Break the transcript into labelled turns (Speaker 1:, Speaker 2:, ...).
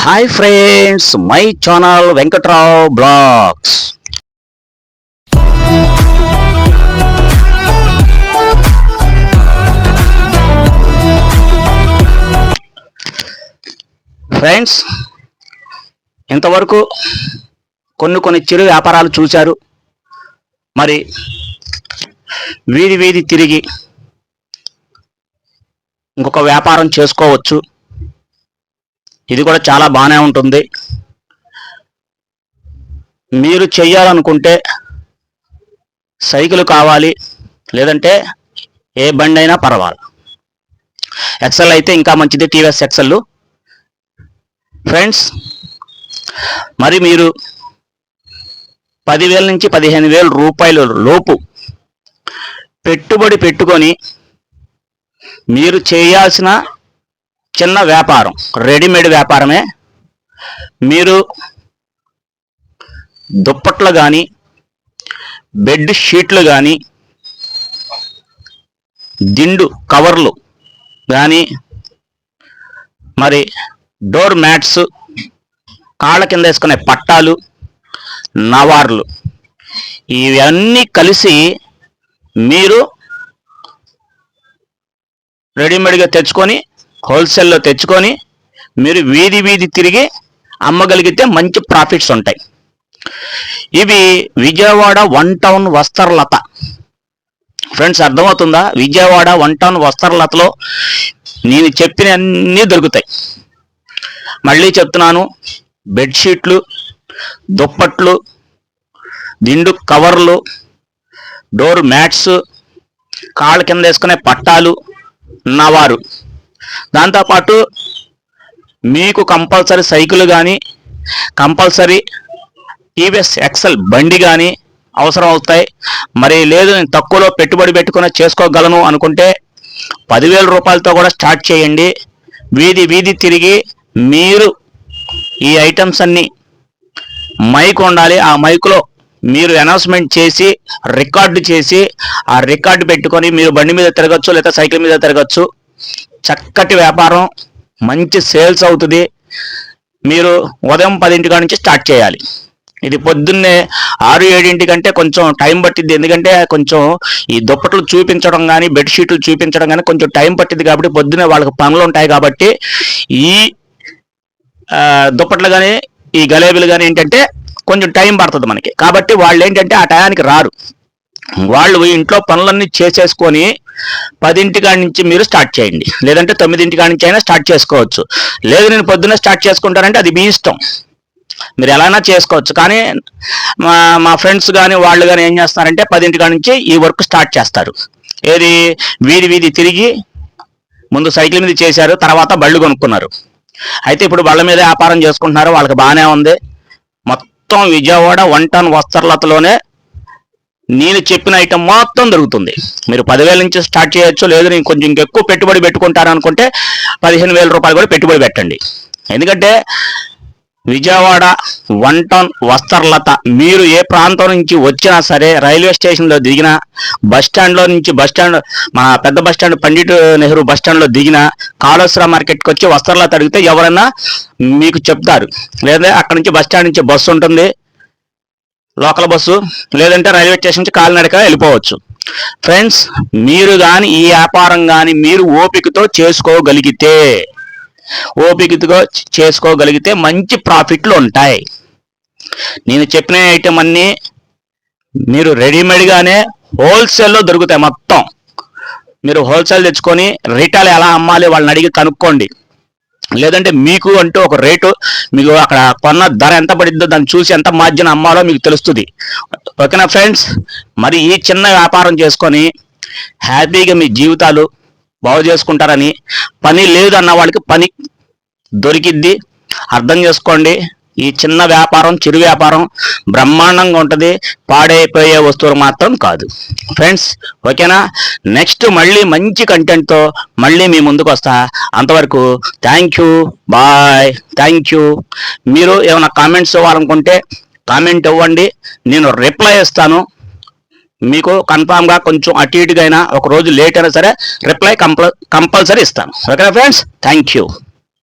Speaker 1: Hi friends my channel Venkatrao blogs friends ఇంతవరకు కొన్ని కొన్ని చిరు వ్యాపారాలు చూశారు. మరి వీధి వీధి తిరిగి ఇంకొక వ్యాపారం చేసుకోవచ్చు. ఇది కూడా చాలా బాగానే ఉంటుంది. మీరు చెయ్యాలనుకుంటే సైకిల్ కావాలి లేదంటే ఏ బండి అయినా పర్వాలి ఎక్సెల్ అయితే ఇంకా మంచిది టీవీఎస్ ఎక్సెల్ ఫ్రెండ్స్ మరి మీరు పదివేల నుంచి పదిహేను వేల రూపాయల లోపు పెట్టుబడి పెట్టుకొని మీరు చేయాల్సిన చిన్న వ్యాపారం రెడీమేడ్ వ్యాపారమే. మీరు దుప్పట్లు కానీ బెడ్ షీట్లు కానీ దిండు కవర్లు కానీ మరి డోర్ మ్యాట్స్ కాళ్ళ కింద వేసుకునే పట్టాలు నవార్లు ఇవన్నీ కలిసి మీరు రెడీమేడ్గా తెచ్చుకొని హోల్సేల్లో తెచ్చుకొని మీరు వీధి వీధి తిరిగి అమ్మగలిగితే మంచి ప్రాఫిట్స్ ఉంటాయి. ఇవి Vijayawada one town Vastralatha friends అర్థమవుతుందా? విజయవాడ వన్ టౌన్ వస్త్రలతలో నేను చెప్పిన అన్నీ దొరుకుతాయి. మళ్ళీ చెప్తున్నాను బెడ్షీట్లు దుప్పట్లు దిండు కవర్లు డోర్ మ్యాట్స్ కాళ్ళ కింద వేసుకునే పట్టాలు నవారు దాంతోపాటు మీకు కంపల్సరీ సైకిల్ కానీ కంపల్సరీ టీవీఎస్ ఎక్సెల్ బండి కానీ అవసరం అవుతాయి. మరి లేదు నేను తక్కువలో పెట్టుబడి పెట్టుకుని చేసుకోగలను అనుకుంటే పదివేల రూపాయలతో కూడా స్టార్ట్ చేయండి. వీధి వీధి తిరిగి మీరు ఈ ఐటమ్స్ అన్నీ మైక్ ఉండాలి. ఆ మైక్లో మీరు అనౌన్స్మెంట్ చేసి రికార్డు చేసి ఆ రికార్డు పెట్టుకొని మీరు బండి మీద తిరగచ్చు లేదా సైకిల్ మీద తిరగచ్చు. చక్కటి వ్యాపారం మంచి సేల్స్ అవుతుంది. మీరు ఉదయం పదింటి కాడ నుంచి స్టార్ట్ చేయాలి. ఇది పొద్దున్నే ఆరు ఏడింటి కంటే కొంచెం టైం పట్టింది ఎందుకంటే కొంచెం ఈ దుప్పట్లు చూపించడం కానీ బెడ్షీట్లు చూపించడం కానీ కొంచెం టైం పట్టింది కాబట్టి పొద్దున్నే వాళ్ళకి పనులు ఉంటాయి కాబట్టి ఈ దుప్పట్లు కానీ ఈ గలేబీలు కానీ ఏంటంటే కొంచెం టైం పడుతుంది మనకి. కాబట్టి వాళ్ళు ఏంటంటే ఆ టయానికి రారు. వాళ్ళు ఇంట్లో పనులన్నీ చేసేసుకొని పదింటి కాడి నుంచి మీరు స్టార్ట్ చేయండి. లేదంటే తొమ్మిదింటి కాడి నుంచి అయినా స్టార్ట్ చేసుకోవచ్చు. లేదు నేను పొద్దున్న స్టార్ట్ చేసుకుంటానంటే అది మీ ఇష్టం. మీరు ఎలానా చేసుకోవచ్చు. కానీ మా మా ఫ్రెండ్స్ కానీ వాళ్ళు కానీ ఏం చేస్తారంటే పదింటి కాడి నుంచి ఈ వర్క్ స్టార్ట్ చేస్తారు. ఏది? వీధి వీధి తిరిగి ముందు సైకిల్ మీద చేశారు తర్వాత బళ్ళు కొనుక్కున్నారు. అయితే ఇప్పుడు బళ్ళ మీద వ్యాపారం చేసుకుంటున్నారు వాళ్ళకి బాగానే ఉంది. మొత్తం విజయవాడ వన్ టన్ వస్త్రలతలోనే నేను చెప్పిన ఐటమ్ మొత్తం దొరుకుతుంది. మీరు పదివేల నుంచి స్టార్ట్ చేయొచ్చు లేదు నేను కొంచెం ఎక్కువ పెట్టుబడి పెట్టుకుంటాను అనుకుంటే పదిహేను వేల రూపాయలు కూడా పెట్టుబడి పెట్టండి. ఎందుకంటే విజయవాడ వన్ టౌన్ వస్త్రలత మీరు ఏ ప్రాంతం నుంచి వచ్చినా సరే రైల్వే స్టేషన్లో దిగినా బస్ స్టాండ్లో నుంచి బస్ స్టాండ్ మా పెద్ద bus stand Pandit Nehru bus స్టాండ్లో దిగినా కాళేశ్వర మార్కెట్కి వచ్చి వస్త్రలత అడిగితే ఎవరైనా మీకు చెప్తారు. లేదా అక్కడ నుంచి బస్ స్టాండ్ నుంచి బస్సు ఉంటుంది లోకల్ బస్సు లేదంటే రైల్వే స్టేషన్ నుంచి కాలినడక వెళ్ళిపోవచ్చు. ఫ్రెండ్స్ మీరు కానీ ఈ వ్యాపారం కానీ మీరు ఓపికతో చేసుకోగలిగితే ఓపికతో చేసుకోగలిగితే మంచి ప్రాఫిట్లు ఉంటాయి. నేను చెప్పిన ఐటమ్ అన్నీ మీరు రెడీమేడ్గానే హోల్సేల్లో దొరుకుతాయి మొత్తం. మీరు హోల్సేల్ తెచ్చుకొని రిటైల్ ఎలా అమ్మాలి వాళ్ళని అడిగి కనుక్కోండి. లేదంటే మీకు అంటూ ఒక రేటు మీకు అక్కడ కొన్న ధర ఎంత పడిద్దో దాన్ని చూసి ఎంత మార్జిన్ అమ్మాలో మీకు తెలుస్తుంది. ఓకేనా ఫ్రెండ్స్? మరి ఈ చిన్న వ్యాపారం చేసుకొని హ్యాపీగా మీ జీవితాలు బాగు చేసుకుంటారని పని లేదు అన్న వాళ్ళకి పని దొరికిద్ది. అర్థం చేసుకోండి. ఈ చిన్న వ్యాపారం చిరు వ్యాపారం బ్రహ్మాండంగా ఉంటుంది. పాడైపోయే వస్తువులు మాత్రం కాదు. ఫ్రెండ్స్ ఓకేనా? నెక్స్ట్ మళ్ళీ మంచి కంటెంట్తో మళ్ళీ మీ ముందుకు వస్తా. అంతవరకు thank you bye thank you మీరు ఏమైనా కామెంట్స్ ఇవ్వాలనుకుంటే కామెంట్ ఇవ్వండి. నేను రిప్లై ఇస్తాను. మీకు కన్ఫామ్గా కొంచెం అటు ఇటుగా అయినా ఒక రోజు లేట్ అయినా సరే రిప్లై కంపల్ కంపల్సరీ ఇస్తాను. ఓకేనా ఫ్రెండ్స్ థ్యాంక్ యూ